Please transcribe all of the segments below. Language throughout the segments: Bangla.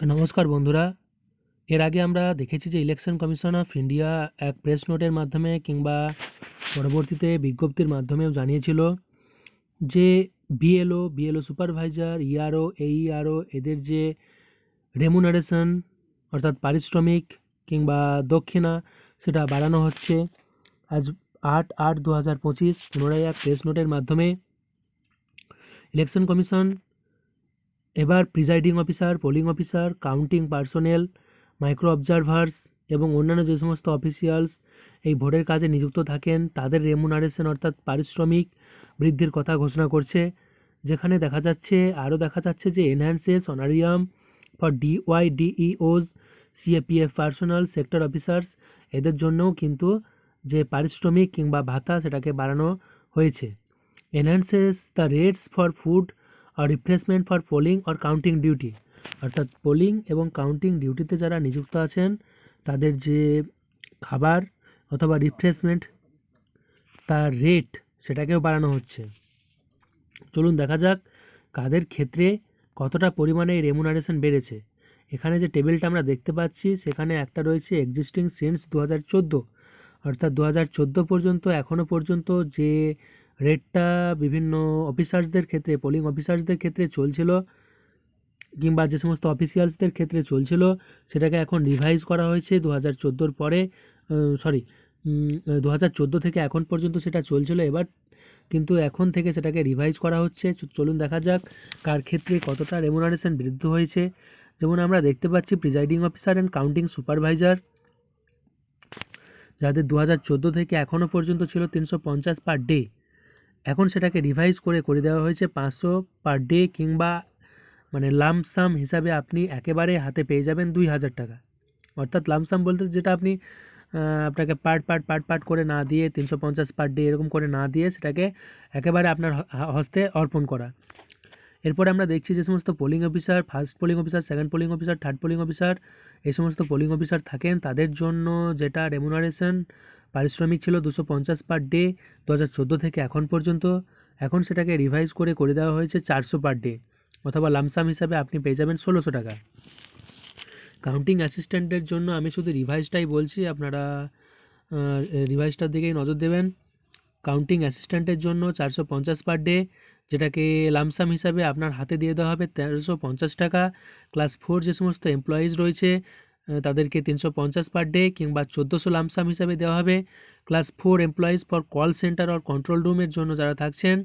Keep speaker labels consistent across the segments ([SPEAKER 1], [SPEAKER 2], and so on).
[SPEAKER 1] নমস্কার বন্ধুরা। এর আগে আমরা দেখেছি যে ইলেকশন কমিশন অফ ইন্ডিয়া এক প্রেস নোটের মাধ্যমে কিংবা পরবর্তীতে বিজ্ঞপ্তির মাধ্যমেও জানিয়েছিল যে BLO BLO supervisor, ERO, AERO এদের যে রেমুনারেশন অর্থাৎ পারিশ্রমিক কিংবা দক্ষিণা, সেটা বাড়ানো হচ্ছে। আজ আট আট দু হাজার পঁচিশ পুনরায় এক প্রেস নোটের মাধ্যমে ইলেকশন কমিশন এবার presiding officer polling officer counting personnel micro observers এবং অন্যান্য যে সমস্ত অফিসিয়ালস এই ভোটের কাজে নিযুক্ত থাকেন, তাদের রেমুনারেশন অর্থাৎ পারিশ্রমিক বৃদ্ধির কথা ঘোষণা করছে। যেখানে দেখা যাচ্ছে, আরও দেখা যাচ্ছে যে enhances honorarium for DY DEOs CAPF personal sector officers এদের জন্যও কিন্তু যে পারিশ্রমিক কিংবা ভাতা সেটাকে বাড়ানো হয়েছে। Enhances the rates for food replacement for polling or counting duty অর্থাৎ পোলিং এবং কাউন্টিং ডিউটিতে যারা নিযুক্ত আছেন, তাদের যে খাবার অথবা রিফ্রেশমেন্ট তার রেট সেটাকেও বাড়ানো হচ্ছে। চলুন দেখা যাক কাদের ক্ষেত্রে কতটা পরিমাণে রেমুনারেশন বেড়েছে। এখানে যে টেবিলটা আমরা দেখতে পাচ্ছি, সেখানে একটা রয়েছে এক্সিস্টিং সিন্স দু হাজার চোদ্দ। অর্থাৎ দু হাজার চোদ্দ পর্যন্ত এখনও পর্যন্ত যে রেটটা বিভিন্ন অফিসার্সদের ক্ষেত্রে পোলিং অফিসার্সদের ক্ষেত্রে চলছিল কিংবা যে সমস্ত অফিসিয়ালসদের ক্ষেত্রে চলছিল, সেটাকে এখন রিভাইজ করা হয়েছে দু হাজার চোদ্দোর পরে সরি দু হাজার চোদ্দ থেকে এখন পর্যন্ত সেটা চলছিল এবার, কিন্তু এখন থেকে সেটাকে রিভাইজ করা হচ্ছে। চলুন দেখা যাক কার ক্ষেত্রে কতটা রেমুনারেশন বৃদ্ধি হয়েছে। যেমন আমরা দেখতে পাচ্ছি presiding officer and counting supervisor যাদের দু হাজার চোদ্দ থেকে এখনও পর্যন্ত ছিল তিনশো পঞ্চাশ পার ডে এখন সেটাকে রিভাইজ করে করে দেওয়া হয়েছে পাঁচশো পার ডে কিংবা মানে লামসাম হিসাবে আপনি একেবারে হাতে পেয়ে যাবেন দুই হাজার টাকা। অর্থাৎ লামসাম বলতে যেটা আপনি আপনাকে পার্ট পার্ট পার্ট পার্ট করে না দিয়ে তিনশো পঞ্চাশ পার ডে এরকম করে না দিয়ে সেটাকে একেবারে আপনার হস্তে অর্পণ করা। এরপরে আমরা দেখছি যে সমস্ত polling officer first polling officer second polling officer third polling officer এই সমস্ত পোলিং অফিসার থাকেন, তাদের জন্য যেটা রেমুনারেশন পারিশ্রমিক ছিল দুশো পঞ্চাশ পার ডে দু হাজার চোদ্দ থেকে এখন পর্যন্ত। এখন সেটাকে রিভাইজ করে করে দেওয়া হয়েছে চারশো পার ডে অথবা লামসাম হিসাবে আপনি পেয়ে যাবেন ষোলোশো টাকা। কাউন্টিং অ্যাসিস্ট্যান্টের জন্য আমি শুধু রিভাইজটাই বলছি, আপনারা রিভাইজটার দিকেই নজর দেবেন। কাউন্টিং অ্যাসিস্ট্যান্টের জন্য চারশো পঞ্চাশ পার ডে যেটাকে লামসাম হিসাবে আপনার হাতে দিয়ে দেওয়া হবে তেরোশো পঞ্চাশ টাকা। ক্লাস ফোর যে সমস্ত এমপ্লয়িজ রয়েছে তাদেরকে তিনশো পঞ্চাশ পার ডে কিংবা চোদ্দোশো লামসাম হিসাবে দেওয়া হবে। Class four employees for call centre R control রুমের জন্য যারা থাকছেন,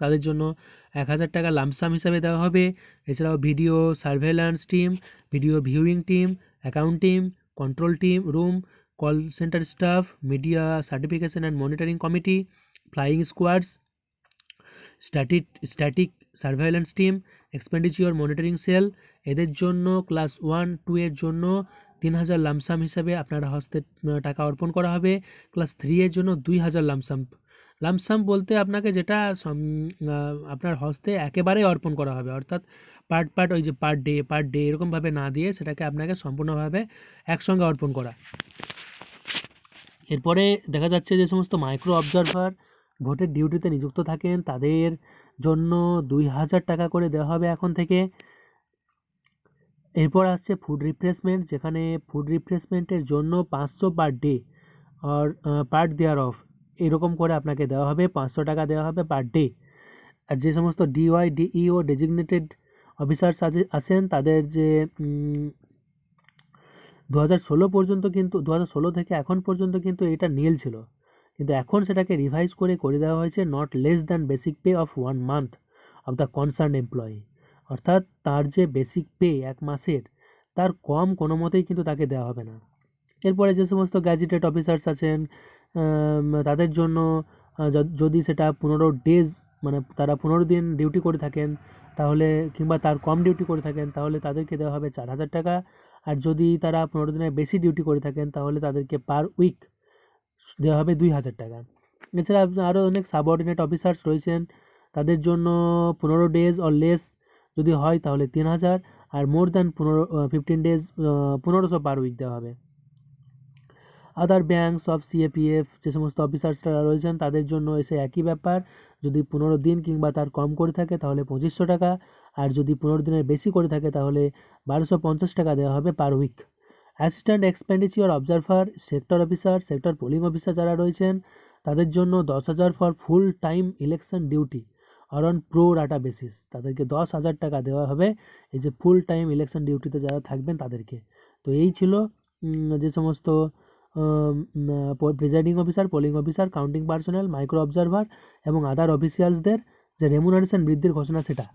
[SPEAKER 1] তাদের জন্য এক হাজার টাকা লামসাম হিসাবে দেওয়া হবে। এছাড়াও video surveillance team video viewing team account team control team room call centre staff media certification and monitoring committee flying squads static static surveillance team expenditure monitoring cell এদের জন্য ক্লাস ওয়ান, টু এর জন্য তিন হাজার লামসাম হিসাবে আপনার হস্তে টাকা অর্পণ করা হবে। ক্লাস থ্রি এর জন্য দুই হাজার লামসাম লামসাম বলতে আপনাকে যেটা আপনার হস্তে একেবারেই অর্পণ করা হবে। অর্থাৎ পার্ট পার্ট ওই যে পার ডে পার ডে এরকমভাবে না দিয়ে সেটাকে আপনাকে সম্পূর্ণভাবে একসঙ্গে অর্পণ করা। এরপরে দেখা যাচ্ছে যে সমস্ত মাইক্রো অবজারভার ভোটের ডিউটিতে নিযুক্ত থাকেন। তাদের জন্য দুই হাজার টাকা করে দেওয়া হবে এখন থেকে। এরপর আসছে ফুড রিপ্লেসমেন্ট যেখানে ফুড রিপ্লেসমেন্টের জন্য পাঁচশো পার ডে আর পার্ট দেয়ার অফ এরকম করে আপনাকে দেওয়া হবে, পাঁচশো টাকা দেওয়া হবে পার ডে আর যে সমস্ত ডিওয়াই ডিইও ডেজিগনেটেড অফিসার্স আছেন, তাদের যে দু হাজার ষোলো পর্যন্ত কিন্তু দু হাজার ষোলো থেকে এখন পর্যন্ত কিন্তু এটা নীল ছিল। কিন্তু এখন সেটাকে রিভাইজ করে করে দেওয়া হয়েছে not less than basic pay of one month of the concern employee অর্থাৎ তার যে বেসিক পে এক মাসের, তার কম কোনো মতেই কিন্তু তাকে দেওয়া হবে না। এরপরে যে সমস্ত গ্যাজেটেড অফিসার্স আছেন তাদের জন্য যদি সেটা পনেরো ডেজ মানে তারা পনেরো দিন ডিউটি করে থাকেন, তাহলে কিংবা তার কম ডিউটি করে থাকেন, তাহলে তাদেরকে দেওয়া হবে চার হাজার টাকা। আর যদি তারা পনেরো দিনের বেশি ডিউটি করে থাকেন, তাহলে তাদেরকে পার উইক দেওয়া হবে দুই হাজার টাকা। এছাড়া আরও অনেক সাবঅর্ডিনেট অফিসার্স রয়েছেন, তাদের জন্য পনেরো ডেজ অর লেস যদি হয় তাহলে তিন হাজার আর মোর দ্যান পনেরো ফিফটিন ডেজ পনেরোশো পার উইক দেওয়া হবে। আদার ব্যাঙ্ক সব সিএপিএফ যে সমস্ত অফিসার্সরা রয়েছেন, তাদের জন্য এসে একই ব্যাপার। যদি পনেরো দিন কিংবা তার কম করে থাকে তাহলে পঁচিশশো টাকা। আর যদি পনেরো দিনের বেশি করে থাকে তাহলে বারোশো পঞ্চাশ টাকা দেওয়া হবে per week assistant expenditure observer sector officer sector polling officer যারা রয়েছেন, তাদের জন্য দশ হাজার for full time election duty R on pro rata basis. তাদেরকে দশ হাজার টাকা দেওয়া হবে। এই যে ফুল টাইম ইলেকশন ডিউটিতে যারা থাকবেন তাদেরকে। তো এই ছিল যে সমস্ত presiding officer, polling officer, counting personal, micro observer এবং আদার অফিসিয়ালসদের যে রেমুনারেশন বৃদ্ধির ঘোষণা সেটা।